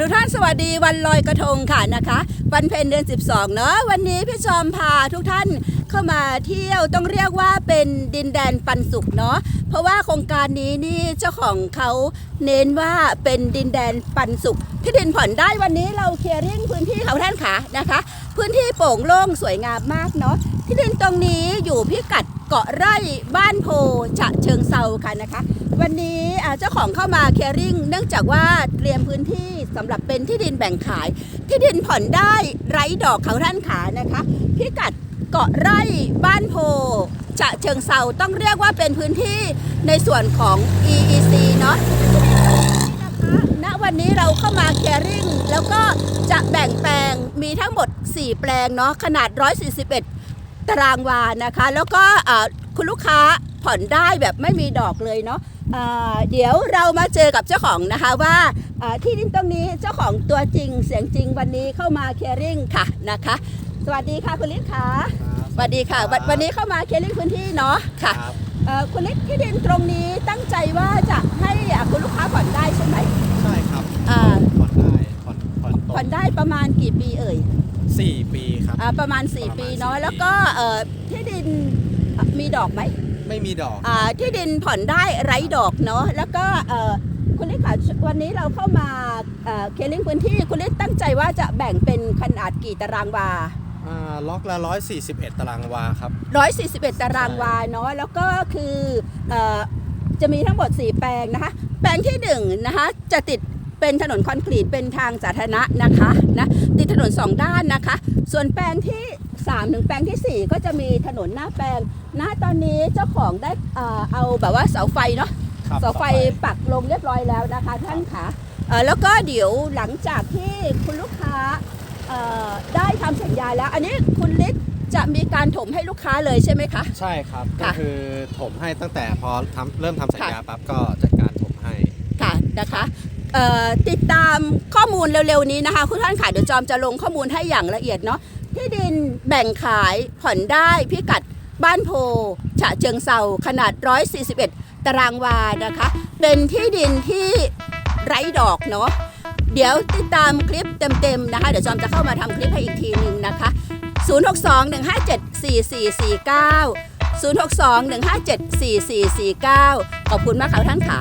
ทุกท่านสวัสดีวันลอยกระทงค่ะนะคะวันเพ็ญเดือน 12 เนาะวันนี้พี่จอมพาทุกท่านเข้ามาเที่ยวต้องเรียกว่าเป็นดินแดนปันสุขเนาะเพราะว่าโครงการนี้นี่เจ้าของเขาเน้นว่าเป็นดินแดนปันสุข ที่ดินผ่อนได้วันนี้เราเคลียร์ริ่งพื้นที่เขาท่านขานะคะ พื้นที่โป่งโล่งสวยงามมากเนาะที่ดินตรงนี้อยู่พิกัดเกาะไร่บ้านโพฉะเชิงเซาค่ะนะคะ วันนี้เจ้าของเข้ามาเคลียริ่งเนื่องจากว่าเตรียมพื้นที่สำหรับเป็นที่ดินแบ่งขาย ที่ดินผ่อนได้ไร้ดอกเขาท่านขานะคะพิกัดเกาะไร่บ้านโพฉะเชิงเซาต้องเรียกว่าเป็นพื้นที่ในส่วนของ EEC เนาะณวันนี้เราเข้ามาเคริ่งแล้วก็จะแบ่งแปลงมีทั้งหมด 4 แปลงเนาะขนาด 141 ตารางวานะคะ แล้วก็คุณลูกค้าผ่อนได้แบบไม่มีดอกเลยเนาะ เดี๋ยวเรามาเจอกับเจ้าของนะคะว่าอ่าที่ดินตรงนี้เจ้าของตัวจริงเสียงจริงวันนี้เข้ามาเคลียริ่งค่ะนะคะ สวัสดีค่ะคุณลิศค่ะสวัสดีค่ะวันวันนี้เข้ามาเคลียริ่งพื้นที่เนาะค่ะครับเอ่อคุณลิศที่ดินตรงนี้ตั้งใจว่าจะให้อ่าคุณลูกค้าผ่อนได้ใช่ไหมใช่ครับอ่าผ่อนได้ผ่อนผ่อนตผ่อนได้ประมาณกี่ปีเอ่ยสี่ปีครับอ่าประมาณ 4 ปีเนาะแล้วก็เอ่อที่ดินอะมีดอกไหม ไม่มีดอก อ่าที่ดินผ่อนได้ไร้ดอกเนาะแล้วก็เอ่อคุณลิศค่ะวันนี้เราเข้ามาเอ่อเคลิ่งพื้นที่คุณลิศตั้งใจว่าจะแบ่งเป็นขนาดกี่ตารางวา อ่าล็อกละ 141 ตารางวาครับ 141 ตารางวาเนาะแล้วก็คือเอ่อจะมีทั้งหมด 4 แปลงนะคะ แปลงที่1นะคะจะติด เป็นถนนคอนกรีตเป็นทางสาธารณะนะคะนะติดถนน 2 ด้านนะคะ ส่วนแปลงที่ 3 ถึงแปลงทีสี่4 ก็จะมีถนนหน้าแปลงณตอนนี้เจ้าของได้เอ่อเอาแบบว่าเสาไฟเนาะครับเสาไฟปักลงเรียบร้อยแล้วนะคะท่านคะเอ่อแล้วก็เดี๋ยวหลังจากที่คุณลูกค้าเอ่อได้ทำสัญญาแล้ว อันนี้คุณฤทธิ์จะมีการถมให้ลูกค้าเลยใช่ไหมคะ ใช่ครับ ก็ค่ะคือถมให้ตั้งแต่พอทำเริ่มทำสัญญาค่ะปั๊บก็จัดการถมให้ ค่ะนะคะเอ่อ ติดตามข้อมูลเร็วๆนี้นะคะคุณท่านค่ะเดี๋ยวจอมจะลงข้อมูลให้อย่างละเอียดเนาะที่ดินแบ่งขายผ่อนได้พิกัดบ้านโพฉะเชิงเซาขนาด 141 ตารางวานะคะ เป็นที่ดินที่ไร้ดอกเนาะเดี๋ยวติดตามคลิปเต็มๆนะคะ เดี๋ยวจอมจะเข้ามาทำคลิปให้อีกทีหนึ่งนะคะ 062 157 4449 062 157 4449 ขอบคุณมากค่ะท่านค่ะ